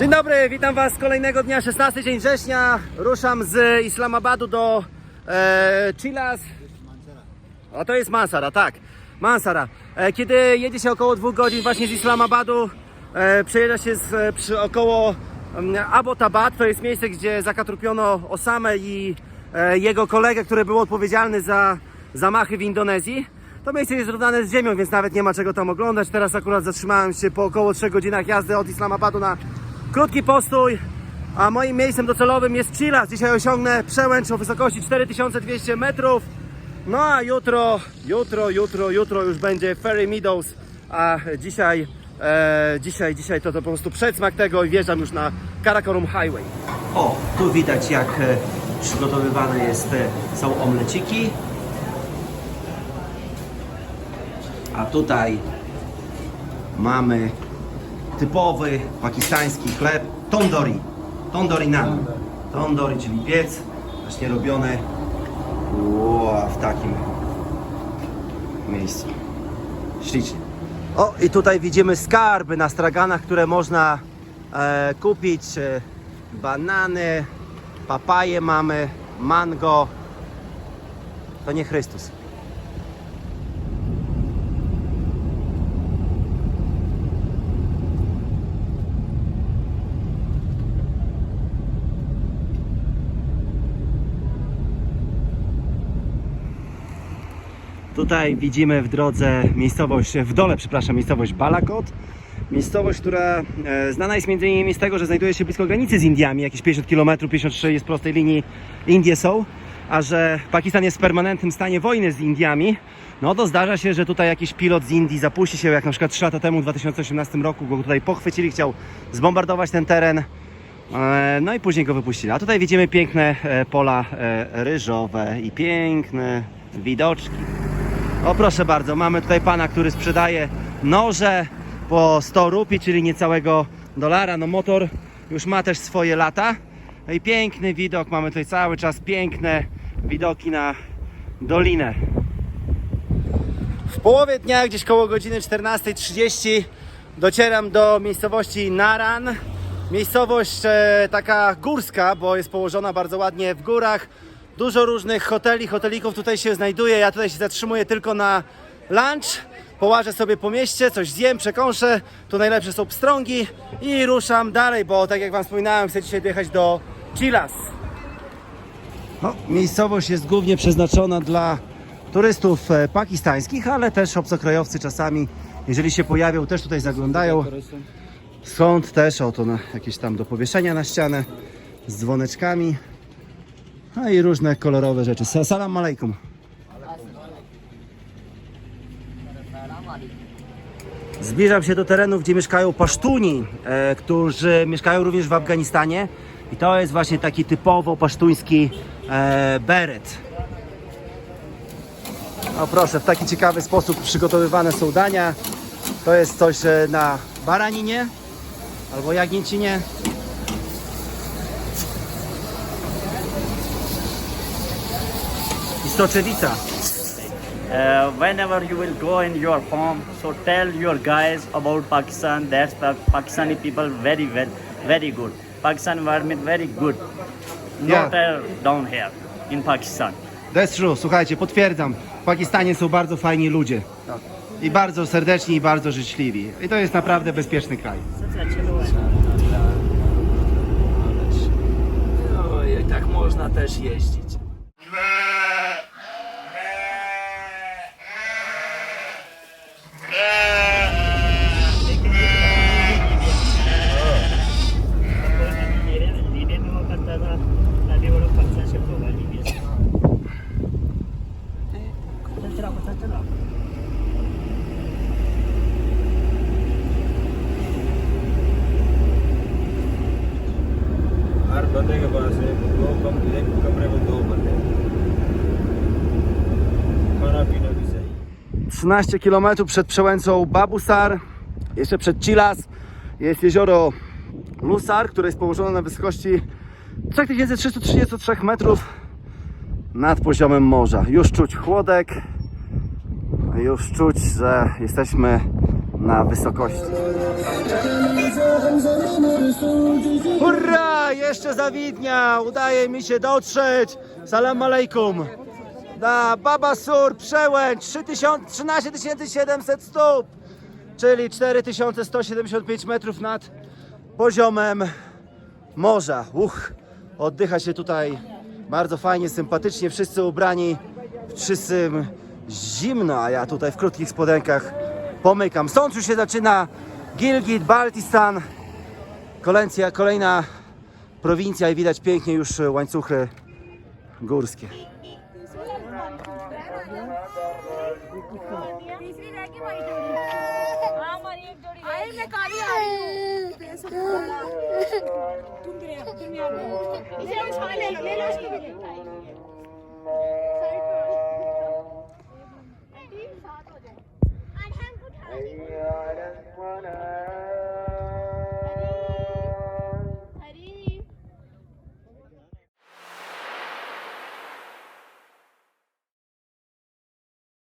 Dzień dobry, witam Was kolejnego dnia, 16 dzień września. Ruszam z Islamabadu do e, Chilas. A to jest Mansara, tak. Mansara. E, kiedy jedzie się około dwóch godzin właśnie z Islamabadu, e, przejeżdża się z, e, przy około mm, Abbottabad. To jest miejsce, gdzie zakatrupiono Osamę i e, jego kolegę, który był odpowiedzialny za zamachy w Indonezji. To miejsce jest zrównane z ziemią, więc nawet nie ma czego tam oglądać. Teraz akurat zatrzymałem się po około 3 godzinach jazdy od Islamabadu na krótki postój. A moim miejscem docelowym jest Chilas. Dzisiaj osiągnę przełęcz o wysokości 4200 metrów. No a jutro, jutro, jutro, jutro już będzie Ferry Meadows, a dzisiaj, e, dzisiaj, dzisiaj to, to po prostu przedsmak tego i wjeżdżam już na Karakorum Highway. O, tu widać jak e, przygotowywane jest, e, są omleciki. A tutaj mamy typowy pakistański chleb tondori. Tondori naan. Tondori, czyli piec, właśnie robione Ło, w takim miejscu. Ślicznie. O, i tutaj widzimy skarby na straganach, które można e, kupić. E, banany, papaje mamy, mango. To nie Chrystus. Tutaj widzimy w drodze miejscowość, w dole, przepraszam, miejscowość Balakot. Miejscowość, która e, znana jest między innymi z tego, że znajduje się blisko granicy z Indiami, jakieś 50 km, 53 jest prostej linii, Indie są, a że Pakistan jest w permanentnym stanie wojny z Indiami, no to zdarza się, że tutaj jakiś pilot z Indii zapuści się, jak na przykład 3 lata temu, w 2018 roku, go tutaj pochwycili, chciał zbombardować ten teren, e, no i później go wypuścili. A tutaj widzimy piękne e, pola ryżowe i piękne widoczki. O proszę bardzo, mamy tutaj pana, który sprzedaje noże po 100 rupii, czyli niecałego dolara. No motor już ma też swoje lata. No i piękny widok, mamy tutaj cały czas piękne widoki na dolinę. W połowie dnia, gdzieś koło godziny 14.30 docieram do miejscowości Naran. Miejscowość e, taka górska, bo jest położona bardzo ładnie w górach. Dużo różnych hoteli, hotelików tutaj się znajduje. Ja tutaj się zatrzymuję tylko na lunch. Połażę sobie po mieście, coś zjem, przekąszę. Tu najlepsze są pstrągi i ruszam dalej, bo tak jak Wam wspominałem, chcę dzisiaj dojechać do Chilas. No, miejscowość jest głównie przeznaczona dla turystów e, pakistańskich, ale też obcokrajowcy czasami, jeżeli się pojawią, też tutaj zaglądają. Skąd też oto na jakieś tam do powieszenia na ścianę z dzwoneczkami. No i różne kolorowe rzeczy. Sa- Salam alaikum. Zbliżam się do terenów, gdzie mieszkają pasztuni, e, którzy mieszkają również w Afganistanie. I to jest właśnie taki typowo pasztuński e, beret. No proszę, w taki ciekawy sposób przygotowywane są dania. To jest coś e, na baraninie albo jagnięcinie. I stoczewica. Uh, whenever you will go in your home, so tell your guys about Pakistan. That's Pa- Pakistani people very well, very good. Pakistan environment very good. No Yeah. tear down here in Pakistan. That's true. Słuchajcie, potwierdzam. W Pakistanie są bardzo fajni ludzie. I bardzo serdeczni i bardzo życzliwi. I to jest naprawdę bezpieczny kraj. No i tak można też jeździć हर बंदे के पास एक दो कम एक कमरे में दो बंदे खाना पीना भी सही 13 km przed przełęczą Babusar, jeszcze przed Chilas, jest jezioro Lusar, które jest położone na wysokości 3333 metrów nad poziomem morza. Już czuć chłodek, już czuć, że jesteśmy na wysokości. Hurra! Jeszcze za Widnia! Udaje mi się dotrzeć. Salam alejkum. Na Baba Sur, Przełęcz, 3000 13 700 stóp, czyli 4175 metrów nad poziomem morza. Uch, oddycha się tutaj bardzo fajnie, sympatycznie, wszyscy ubrani, wszyscy zimno, a ja tutaj w krótkich spodenkach pomykam. Stąd już się zaczyna Gilgit, Baltistan, Kolencja, kolejna prowincja i widać pięknie już łańcuchy górskie. Ayyuhal-Asmaa